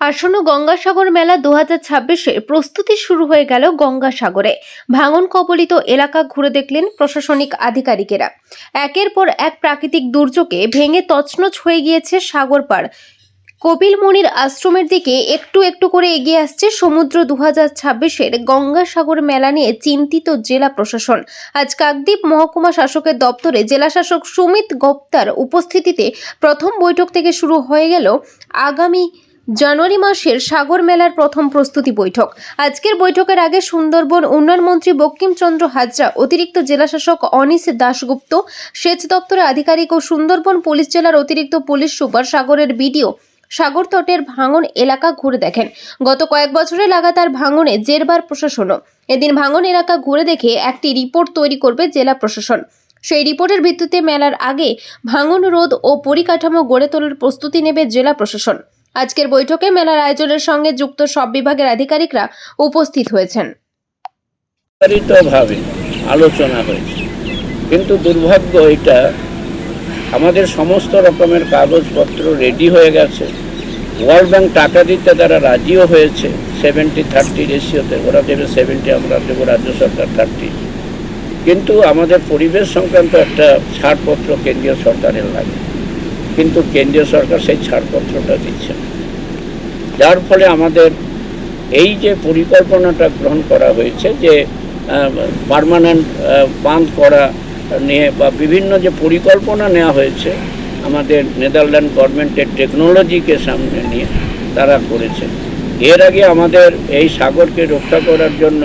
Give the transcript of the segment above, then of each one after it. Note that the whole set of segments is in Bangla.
আসন্ন গঙ্গাসাগর মেলা দু হাজার ছাব্বিশের প্রস্তুতি শুরু হয়ে গেল গঙ্গাসাগরে। ভাঙন কবলিত এলাকা ঘুরে দেখলেন প্রশাসনিক আধিকারিকেরা। একের পর এক প্রাকৃতিক দুর্যোগে ভেঙে তছনছ হয়ে গিয়েছে সাগর পাড়। কপিল মুনির আশ্রমের দিকে একটু একটু করে এগিয়ে আসছে সমুদ্র দু হাজার ছাব্বিশের গঙ্গাসাগর মেলা নিয়ে চিন্তিত জেলা প্রশাসন। আজ কাকদ্বীপ মহকুমা শাসকের দপ্তরে জেলা শাসক সুমিত গুপ্তার উপস্থিতিতে প্রথম বৈঠক থেকে শুরু হয়ে গেল আগামী জানুয়ারি মাসের সাগর মেলার প্রথম প্রস্তুতি বৈঠক। আজকের বৈঠকের আগে সুন্দরবন উন্নয়ন মন্ত্রী বঙ্কিমচন্দ্র হাজরা, অতিরিক্ত জেলাশাসক অনিশ দাশগুপ্ত, সেচ দপ্তরের আধিকারিক ও সুন্দরবন পুলিশ জেলার অতিরিক্ত পুলিশ সুপার সাগরের বিডিও সাগর তটের ভাঙন এলাকা ঘুরে দেখেন। গত কয়েক বছরে লাগাতার ভাঙনে জেরবার প্রশাসনও। এদিন ভাঙন এলাকা ঘুরে দেখে একটি রিপোর্ট তৈরি করবে জেলা প্রশাসন। সেই রিপোর্টের ভিত্তিতে মেলার আগে ভাঙন রোধ ও পরিকাঠামো গড়ে তোলার প্রস্তুতি নেবে জেলা প্রশাসন। আজকের বৈঠকে মেলার আয়োজনের সঙ্গে যুক্ত সব বিভাগের আধিকারিকরা উপস্থিত হয়েছেন। আলোচনা হয়েছে। কিন্তু দুর্ভাগ্য এটা, আমাদের সমস্ত রকমের কাগজপত্র রেডি হয়ে গেছে। ওয়ার্ল্ড ব্যাংক টাকা দিতে তারা রাজিও হয়েছে সেভেন্টি থার্টি রেশিওতে ওরা দেবে সেভেন্টি আমরা দেবো রাজ্য সরকার থার্টি কিন্তু আমাদের পরিবেশ সংক্রান্ত একটা ছাড়পত্র কেন্দ্রীয় সরকারের লাগে। কিন্তু কেন্দ্রীয় সরকার সেই ছাড়পত্রটা দিচ্ছে না। যার ফলে আমাদের এই যে পরিকল্পনাটা গ্রহণ করা হয়েছে যে পারমানেন্ট বাঁধ করা নিয়ে বা বিভিন্ন যে পরিকল্পনা নেওয়া হয়েছে, আমাদের নেদারল্যান্ড গভর্নমেন্টের টেকনোলজিকে সামনে নিয়ে তারা করেছে। এর আগে আমাদের এই সাগরকে রক্ষা করার জন্য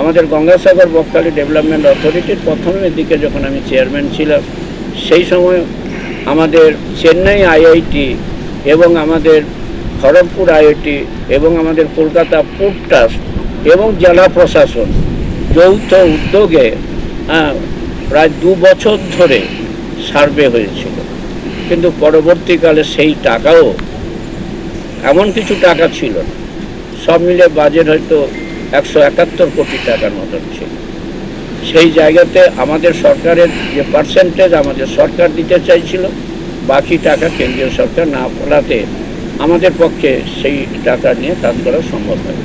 আমাদের গঙ্গাসাগর বকখালি ডেভেলপমেন্ট অথরিটির প্রথমের দিকে যখন আমি চেয়ারম্যান ছিলাম, সেই সময় আমাদের চেন্নাই আইআইটি এবং আমাদের খড়গপুর আইআইটি এবং আমাদের কলকাতা পোর্ট ট্রাস্ট এবং জেলা প্রশাসন যৌথ উদ্যোগে হ্যাঁ, প্রায় দু বছর ধরে সার্ভে হয়েছিল। কিন্তু পরবর্তীকালে সেই টাকাও এমন কিছু টাকা ছিল সব মিলে বাজেট হয়তো একশো একাত্তর কোটি টাকার মতন ছিল। সেই জায়গাতে আমাদের সরকারের যে পার্সেন্টেজ আমাদের সরকার দিতে চাইছিল, বাকি টাকা কেন্দ্রীয় সরকার না বলাতে আমাদের পক্ষে সেই টাকা নিয়ে কাজ করা সম্ভব হয়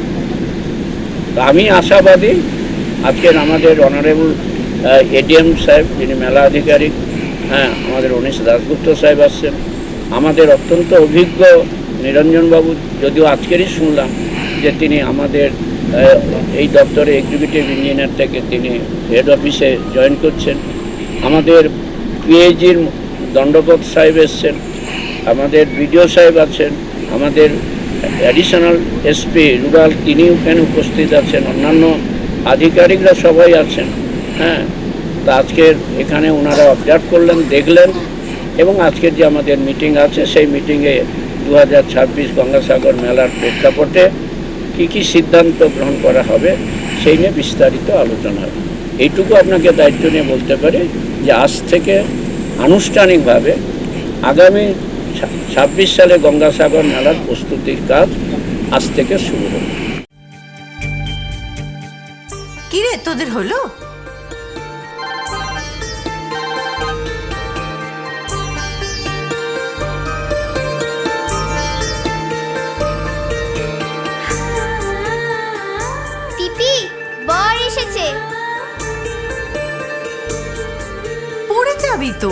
আমি আশাবাদী, আজকের আমাদের অনারেবল এডিএম সাহেব, যিনি মেলা আধিকারিক হ্যাঁ আমাদের উনিশ দাসগুপ্ত সাহেব আসছেন, আমাদের অত্যন্ত অভিজ্ঞ নিরঞ্জনবাবু যদিও আজকেরই শুনলাম যে তিনি আমাদের এই দপ্তরে এক্সিকিউটিভ ইঞ্জিনিয়ার থেকে তিনি হেড অফিসে জয়েন করছেন। আমাদের পিএইচির দণ্ডপত সাহেব এসছেন, আমাদের বিডিও সাহেব আছেন, আমাদের অ্যাডিশনাল এসপি রুরাল তিনি ওখানে উপস্থিত আছেন, অন্যান্য আধিকারিকরা সবাই আছেন হ্যাঁ? তা আজকের এখানে ওনারা অবজার্ভ করলেন, দেখলেন, এবং আজকের যে আমাদের মিটিং আছে, সেই মিটিংয়ে দু হাজার ছাব্বিশ গঙ্গাসাগর মেলার প্রেক্ষাপটে কী কি সিদ্ধান্ত গ্রহণ করা হবে সেই নিয়ে বিস্তারিত আলোচনা হবে। এইটুকু আপনাকে দায়িত্ব নিয়ে বলতে পারি যে আজ থেকে আনুষ্ঠানিকভাবে আগামী ছাব্বিশ সালে গঙ্গাসাগর মেলার প্রস্তুতির কাজ আজ থেকে শুরু হবে। কিরে, তোদের হলো? পিপি বর এসেছে। পড়ে যাবি তো।